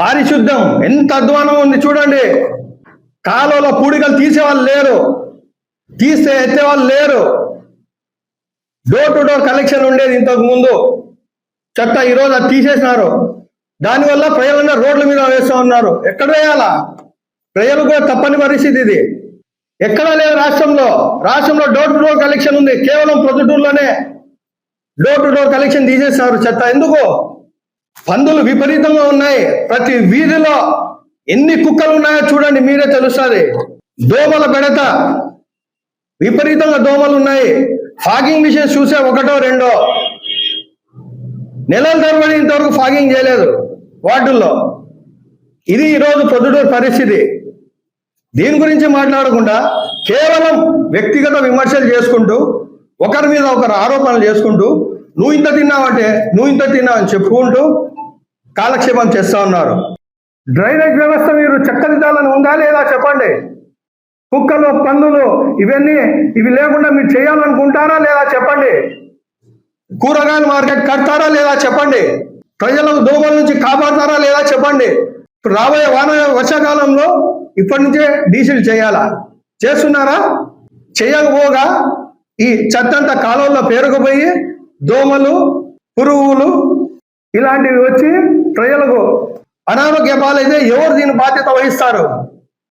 పారిశుద్ధం ఎంత అధ్వానం ఉంది చూడండి. కాలువలో పూడికలు తీసేవాళ్ళు లేరు. తీస్తే ఎత్తేవాళ్ళు లేరు. డోర్ టు డోర్ కలెక్షన్ ఉండేది ఇంతకు ముందు. చెత్త ఈరోజు అది తీసేసినారు. దానివల్ల ప్రజలన్న రోడ్ల మీద వేస్తూ ఉన్నారు. ఎక్కడ వేయాలా? ప్రజలు కూడా తప్పని పరిస్థితి ఇది. ఎక్కడా లేదు రాష్ట్రంలో. రాష్ట్రంలో డోర్ టు డోర్ కలెక్షన్ ఉంది. కేవలం ప్రొద్దుటూరులోనే. డోర్ టు డోర్ కలెక్షన్ తీసేస్తున్నారు చెత్త. ఎందుకు? పందులు విపరీతంగా ఉన్నాయి. ప్రతి వీధిలో ఎన్ని కుక్కలు ఉన్నాయో చూడండి మీరే తెలుస్తుంది. దోమల బెడత విపరీతంగా దోమలు ఉన్నాయి. ఫాగింగ్ మిషన్ చూసే ఒకటో రెండో. నెలల తరబడి ఇంతవరకు ఫాగింగ్ చేయలేదు వార్డుల్లో. ఇది ఈరోజు పొద్దుటూరు పరిస్థితి. దీని గురించి మాట్లాడకుండా కేవలం వ్యక్తిగత విమర్శలు చేసుకుంటూ ఒకరి మీద ఒకరు ఆరోపణలు చేసుకుంటూ నువ్వు ఇంత తిన్నావంటే నువ్వు ఇంత తిన్నావని చెప్పుకుంటూ కాలక్షేపం చేస్తా ఉన్నారు. డ్రైనేజ్ వ్యవస్థ మీరు చక్కదిద్దాలని ఉందా లేదా చెప్పండి. కుక్కలు పందులు ఇవన్నీ ఇవి లేకుండా మీరు చేయాలనుకుంటారా లేదా చెప్పండి. కూరగాయల మార్కెట్ కడతారా లేదా చెప్పండి. ప్రజలకు దోమల నుంచి కాపాడతారా లేదా చెప్పండి. ఇప్పుడు రాబోయే వాన వర్షాకాలంలో ఇప్పటి నుంచే డీజిల్ చేయాలా? చేస్తున్నారా? చేయకపోగా ఈ చెత్తంతా కాలువల్లో పేరుకుపోయి దోమలు పురుగులు ఇలాంటివి వచ్చి ప్రజలకు అనారోగ్య పాలైతే ఎవరు దీని బాధ్యత వహిస్తారు?